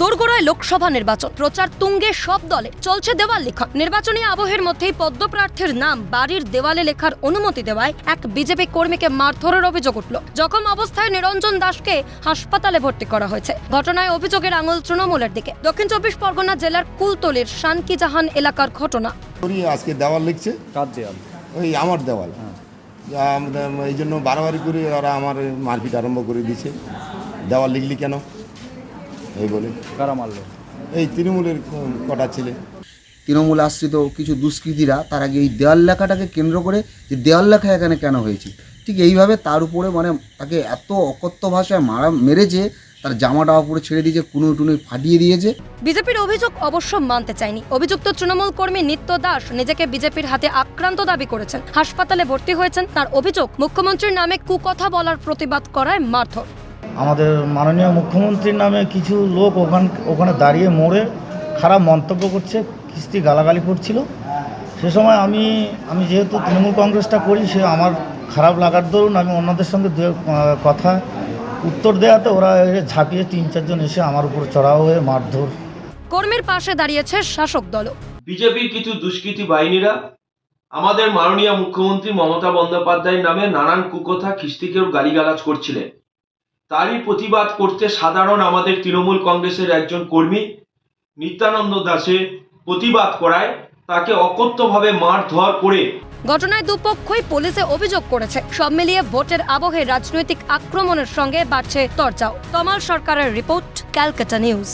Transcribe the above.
দোরগোড়ায় লোকসভা নির্বাচন। প্রচার তুঙ্গে সব দলে। চলছে দেওয়াল লিখন। নির্বাচনী আবহের মধ্যেই পদ্মপ্রার্থীর নাম বাড়ির দেওয়ালে লেখার অনুমতি দেওয়ায় এক বিজেপি কর্মীকে মারধরের অভিযোগ উঠল। জখম অবস্থায় নিরঞ্জন দাসকে হাসপাতালে ভর্তি করা হয়েছে। ঘটনায় অভিযোগের আঙুল তৃণমূলের দিকে। দক্ষিণ চব্বিশ পরগনা জেলার কুলতলির শানকি জাহান এলাকার ঘটনা। আজকে দেওয়াল লিখছে। ওই আমার দেওয়াল। এই জন্য বাড়াবাড়ি করে ওরা আমার মারপিট আরম্ভ করে দিছে দেওয়াল লিখলি কেন? এই বলে। কারা মারলো? এই তৃণমূলের কটা ছেলে। তৃণমূল আশ্রিত কিছু দুষ্কৃতীরা তার আগে এই দেওয়াল লেখাটাকে কেন্দ্র করে যে দেওয়াল লেখা এখানে কেন হয়েছে? ঠিক এইভাবে তার উপরে মানে তাকে এত অকথ্য ভাষায় মারা মেরেছে তার জামাটা উপরে ছেড়ে দিয়েছে কুনো টুনে ফাটিয়ে দিয়েছে। বিজেপির অভিযোগ অবশ্য মানতে চায়নি। অভিযুক্ত তৃণমূল কর্মী নিত্য দাস নিজেকে বিজেপির হাতে আক্রান্ত দাবি করেছেন। হাসপাতালে ভর্তি হয়েছেন তার অভিযোগ। মুখ্যমন্ত্রীর নামে কুকথা বলার প্রতিবাদ করায় মারধর। আমাদের মাননীয় মুখ্যমন্ত্রীর নামে কিছু লোক ওখান ওখানে দাঁড়িয়ে মোড়ে খারাপ মন্তব্য করছে কিস্তি গালাগালি করছিল। সে সময় আমি আমি যেহেতু তৃণমূল কংগ্রেসটা করি সে আমার খারাপ লাগার দরুন আমি অন্যদের সঙ্গে দু কথা উত্তর দেওয়াতে ওরা ঝাঁপিয়ে তিন চারজন এসে আমার উপর চড়াও হয়ে মারধর। কর্মীর পাশে দাঁড়িয়েছে শাসক দল। বিজেপির কিছু দুষ্কৃতী বাহিনীরা আমাদের মাননীয় মুখ্যমন্ত্রী মমতা বন্দ্যোপাধ্যায়ের নামে নানান কুকথা খিস্তিকেও গালিগালাজ করছিলেন। তারই প্রতিবাদ করতে সাধারণ আমাদের তৃণমূল কংগ্রেসের একজন কর্মী নিত্যানন্দ দাসে প্রতিবাদ করায় তাকে অকথ্যভাবে মারধর করে। ঘটনায় দুপক্ষই পুলিশে অভিযোগ করেছে। সব মিলিয়ে ভোটের আবহে রাজনৈতিক আক্রমণের সঙ্গে বাড়ছে তরজাও। তমাল সরকারের রিপোর্ট, ক্যালকাটা নিউজ।